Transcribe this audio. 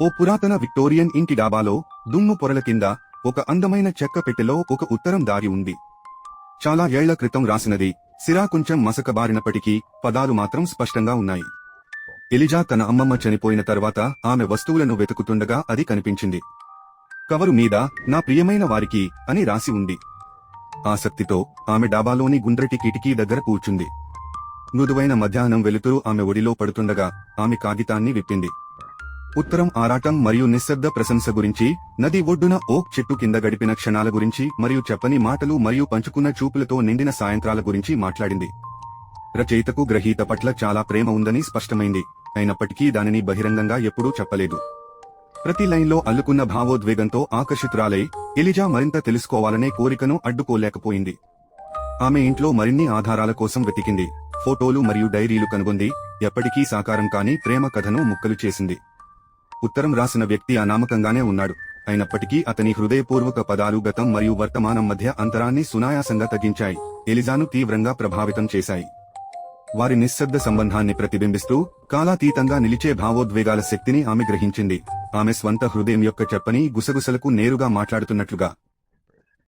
ఓ పురాతన విక్టోరియన్ ఇంటి డాబాలో దుమ్ము పొరల కింద ఒక అందమైన చెక్క పెట్టెలో ఒక ఉత్తరం దారి ఉంది. చాలా ఏళ్ళ క్రితం రాసినది సిరా కొంచెం మసకబారినప్పటికీ పదాలు మాత్రం స్పష్టంగా ఉన్నాయి. ఎలిజా తన అమ్మమ్మ చనిపోయిన తర్వాత ఆమె వస్తువులను వెతుకుతుండగా అది కనిపించింది. కవరు మీద నా ప్రియమైన వారికి అని రాసి ఉంది. ఆసక్తితో ఆమె డాబాలోని గుండ్రటి కిటికీ దగ్గర కూర్చుంది. మృదువైన మధ్యాహ్నం వెలుతురు ఆమె ఒడిలో పడుతుండగా ఆమె కాగితాన్ని విప్పింది. ఉత్తరం ఆరాటం మరియు నిశ్శబ్ద ప్రశంస గురించి నది ఒడ్డున ఓక్ చెట్టు కింద గడిపిన క్షణాల గురించి మరియు చెప్పని మాటలు మరియు పంచుకున్న చూపులతో నిండిన సాయంత్రాల గురించి మాట్లాడింది. రచయితకు గ్రహీత పట్ల చాలా ప్రేమ ఉందని స్పష్టమైంది. అయినప్పటికీ దానిని బహిరంగంగా ఎప్పుడూ చెప్పలేదు. ప్రతి లైన్లో అల్లుకున్న భావోద్వేగంతో ఆకర్షితురాలై ఎలిజా మరింత తెలుసుకోవాలనే కోరికను అడ్డుకోలేకపోయింది. ఆమె ఇంట్లో మరిన్ని ఆధారాల కోసం వెతికింది. ఫోటోలు మరియు డైరీలు కనుగొంది ఎప్పటికీ సాకారం కాని ప్రేమ కథను ముక్కలు చేసింది. ఉత్తరం రాసిన వ్యక్తి అనామకంగానే ఉన్నాడు. అయినప్పటికీ అతని హృదయపూర్వక పదాలు గతం మరియు వర్తమానం మధ్య అంతరాన్ని సునాయాసంగా తగ్గించాయి. ఎలిజాను తీవ్రంగా ప్రభావితం చేశాయి. వారి నిశ్శబ్ద సంబంధాన్ని ప్రతిబింబిస్తూ కాలాతీతంగా నిలిచే భావోద్వేగాల శక్తిని ఆమె గ్రహించింది. ఆమె స్వంత హృదయం యొక్క చెప్పని గుసగుసలకు నేరుగా మాట్లాడుతున్నట్లుగా